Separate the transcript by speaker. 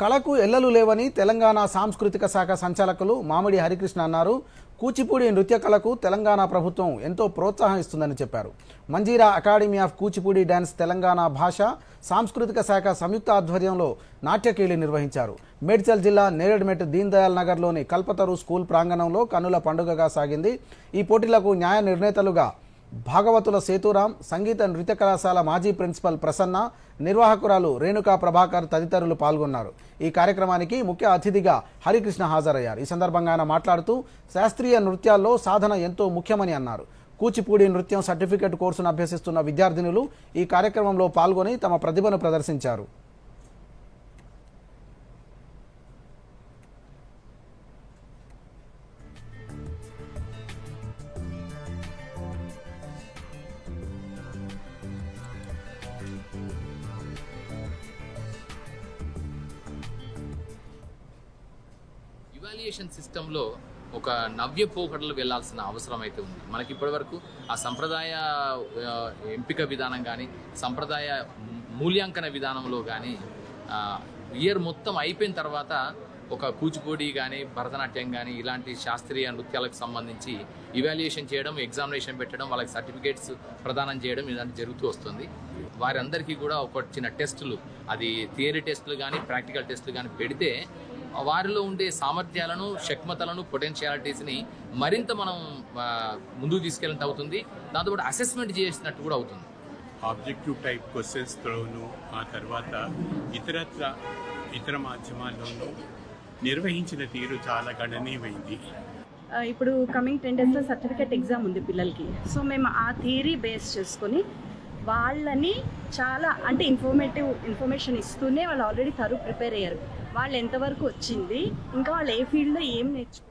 Speaker 1: కళకు ఎల్లలు లేవని తెలంగాణ సాంస్కృతిక శాఖ సంచాలకులు మామిడి హరికృష్ణ అన్నారు. కూచిపూడి నృత్య కళకు తెలంగాణ ప్రభుత్వం ఎంతో ప్రోత్సాహం ఇస్తుందని చెప్పారు. Manjira academy of Kuchipudi dance Telangana భాష సాంస్కృతిక శాఖ సంయుక్త ఆధ్వర్యంలో నాట్యకేళి నిర్వహించారు. మేడ్చల్ జిల్లా నేరేడ్మెట్ దీన్ దయాల్ నగర్లోని కల్పతరు స్కూల్ ప్రాంగణంలో కన్నుల పండుగగా సాగింది. ఈ పోటీలకు న్యాయ నిర్ణేతలుగా భాగవతుల సేతురాం సంగీత నృత్య కళాశాల మాజీ ప్రిన్సిపల్ ప్రసన్న నిర్వాహకురాలు రేణుకా ప్రభాకర్ తదితరులు పాల్గొన్నారు. ఈ కార్యక్రమానికి ముఖ్య అతిథిగా హరికృష్ణ హాజరయ్యారు. ఈ సందర్భంగా ఆయన మాట్లాడుతూ శాస్త్రీయ నృత్యాల్లో సాధన ఎంతో ముఖ్యమని అన్నారు. కూచిపూడి నృత్యం సర్టిఫికెట్ కోర్సును అభ్యసిస్తున్న విద్యార్థినులు ఈ కార్యక్రమంలో పాల్గొని తమ ప్రతిభను ప్రదర్శించారు.
Speaker 2: ఇవాల్యుయేషన్ సిస్టంలో ఒక నవ్య పోకడలు వెళ్ళాల్సిన అవసరం అయితే ఉంది. మనకి ఇప్పటివరకు ఆ సంప్రదాయ ఎంపిక విధానం కానీ సంప్రదాయ మూల్యాంకన విధానంలో కానీ ఇయర్ మొత్తం అయిపోయిన తర్వాత ఒక కూచిపూడి కానీ భరతనాట్యం కానీ ఇలాంటి శాస్త్రీయ నృత్యాలకు సంబంధించి ఇవాల్యుయేషన్ చేయడం ఎగ్జామినేషన్ పెట్టడం వాళ్ళకి సర్టిఫికేట్స్ ప్రదానం చేయడం ఇలాంటి జరుగుతూ వస్తుంది. వారందరికీ కూడా ఒక చిన్న టెస్టులు అది థియరీ టెస్టులు కానీ ప్రాక్టికల్ టెస్టులు కానీ పెడితే వారిలో ఉండే సామర్థ్యాలను శక్మతలను పొటెన్షియాలిటీస్ని మరింత మనం ముందుకు తీసుకెళ్ళినట్టు అవుతుంది. దాంతోపాటు అసెస్మెంట్ చేసినట్టు కూడా అవుతుంది.
Speaker 3: ఆబ్జెక్టివ్ టైప్ క్వశ్చన్స్తోనూ ఆ తర్వాత ఇతరత్ర ఇతర మాధ్యమాల్లోనూ నిర్వహించిన తీరు చాలా గణనీయమైంది.
Speaker 4: ఇప్పుడు కమింగ్ టెన్ డేస్లో సర్టిఫికేట్ ఎగ్జామ్ ఉంది పిల్లలకి. సో మేము ఆ థియరీ బేస్ చేసుకొని వాళ్ళని చాలా అంటే ఇన్ఫర్మేటివ్ ఇన్ఫర్మేషన్ ఇస్తూనే వాళ్ళు ఆల్రెడీ తరు ప్రిపేర్ అయ్యారు. వాళ్ళు ఎంతవరకు వచ్చింది ఇంకా వాళ్ళు ఏ ఫీల్డ్లో ఏం నేర్చుకు